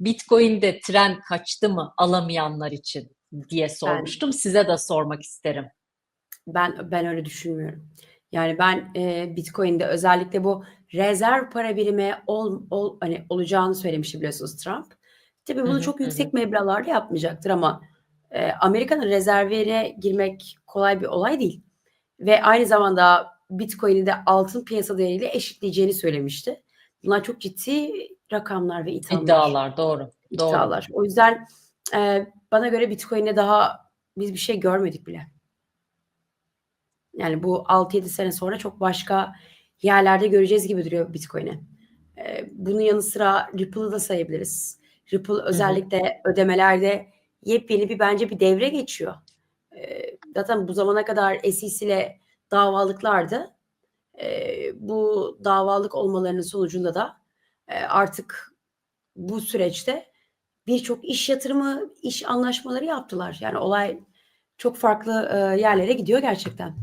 Bitcoin'de trend kaçtı mı alamayanlar için diye sormuştum. Size de sormak isterim. Ben ben öyle düşünmüyorum. Yani ben e, Bitcoin'de özellikle bu rezerv para birimi ol, ol, hani olacağını söylemişti biliyorsunuz Trump. Tabii bunu hı, çok hı yüksek hı. meblağlarda yapmayacaktır ama e, Amerika'nın rezervine girmek kolay bir olay değil. Ve aynı zamanda Bitcoin'i de altın piyasa değeriyle eşitleyeceğini söylemişti. Bunlar çok ciddi rakamlar ve ithamlar. İddialar doğru. Doğru. İddialar. O yüzden e, bana göre Bitcoin'de daha biz bir şey görmedik bile. Yani bu 6-7 sene sonra çok başka yerlerde göreceğiz gibi duruyor Bitcoin'i. E, bunun yanı sıra Ripple'ı da sayabiliriz. Ripple özellikle ödemelerde yepyeni bir bence bir devre geçiyor. E, zaten bu zamana kadar SEC ile davalıklardı. E, bu davalık olmalarının sonucunda da artık bu süreçte birçok iş yatırımı, iş anlaşmaları yaptılar. Yani olay çok farklı e, yerlere gidiyor gerçekten.